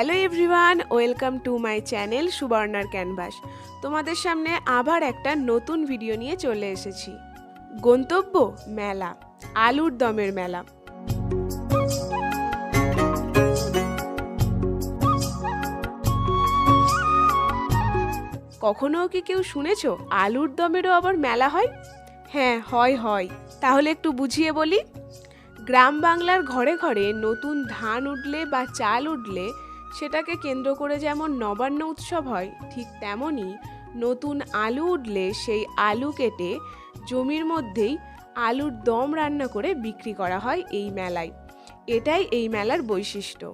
Hello everyone, welcome to my channel সুবর্ণার canvas. তোমাদের সামনে আবার একটা নতুন ভিডিও নিয়ে চলে এসেছি। গন্তব্য মেলা, আলুর দমের মেলা। কখনো কি কেউ শুনেছো, আলুর দমেরও আবার মেলা হয়? হ্যাঁ হয় হয়। তাহলে একটু বুঝিয়ে বলি। গ্রাম বাংলার ঘরে ঘরে নতুন ধান উঠলে বা চাল উঠলে সেটাকে কেন্দ্র করে যেমন নবান্ন উৎসব হয়, ঠিক তেমনই নতুন আলু উঠলে সেই আলু কেটে জমির মধ্যেই আলুর দম রান্না করে বিক্রি করা হয় এই মেলায়। এটাই এই মেলার বৈশিষ্ট্য।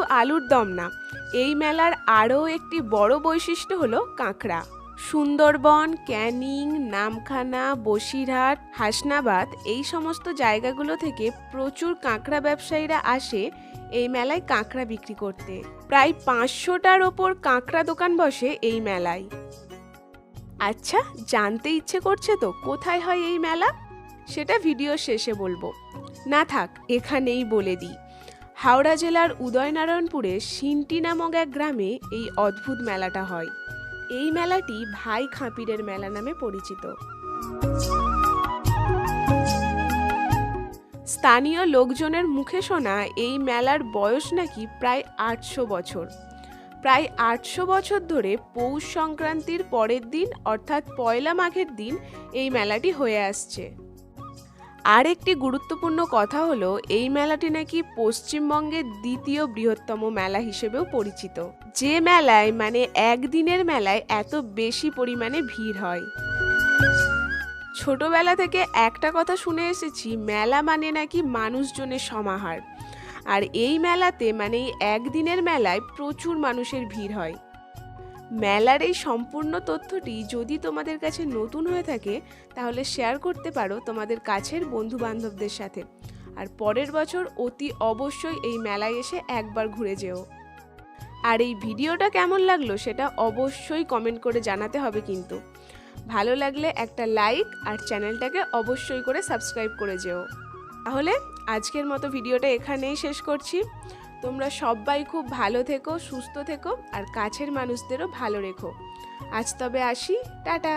শুধু আলুর দম না। এই মেলার আরও একটি বড় বৈশিষ্ট্য হলো কাঁকড়া। সুন্দরবন, ক্যানিং, নামখানা, বসিরহাট, হাসনাবাদ এই সমস্ত জায়গাগুলো থেকে প্রচুর কাঁকড়া ব্যবসায়ীরা আসে এই মেলায় কাঁকড়া বিক্রি করতে। প্রায় পাঁচশোটার ওপর কাঁকড়া দোকান বসে এই মেলায়। আচ্ছা জানতে ইচ্ছে করছে তো কোথায় হয় এই মেলা? সেটা ভিডিও শেষে বলব। না থাক, এখানেই বলে দিই। হাওড়া জেলার উদয়নারায়ণপুরে সিন্টি নামক এক গ্রামে এই অদ্ভুত মেলাটা হয়। এই মেলাটি ভাই খাঁপিরের মেলা নামে পরিচিত। স্থানীয় লোকজনের মুখে শোনা এই মেলার বয়স নাকি প্রায় আটশো বছর। প্রায় আটশো বছর ধরে পৌষ সংক্রান্তির পরের দিন অর্থাৎ পয়লা মাঘের দিন এই মেলাটি হয়ে আসছে। আর একটি গুরুত্বপূর্ণ কথা হলো, এই মেলাটি নাকি পশ্চিমবঙ্গের দ্বিতীয় বৃহত্তম মেলা হিসেবেও পরিচিত। যে মেলায় মানে একদিনের মেলায় এত বেশি পরিমাণে ভিড় হয়। ছোটবেলা থেকে একটা কথা শুনে এসেছি, মেলা মানে নাকি মানুষজনের সমাহার। আর এই মেলাতে মানে একদিনের মেলায় প্রচুর মানুষের ভিড় হয়। মেলার এই সম্পূর্ণ তথ্যটি যদি তোমাদের কাছে নতুন হয়ে থাকে, তাহলে শেয়ার করতে পারো তোমাদের কাছের বন্ধু বান্ধবদের সাথে। আর পরের বছর অতি অবশ্যই এই মেলায় এসে একবার ঘুরে যেও। আর এই ভিডিওটা কেমন লাগল সেটা অবশ্যই কমেন্ট করে জানাতে হবে কিন্তু। ভালো লাগলে একটা লাইক আর চ্যানেলটাকে অবশ্যই করে সাবস্ক্রাইব করে যেও। তাহলে আজকের মতো ভিডিওটা এখানেই শেষ করছি। তোমরা সবাই খুব ভালো থেকো, সুস্থ থেকো আর কাছের মানুষদেরও ভালো রেখো। আজ তবে আসি। টাটা।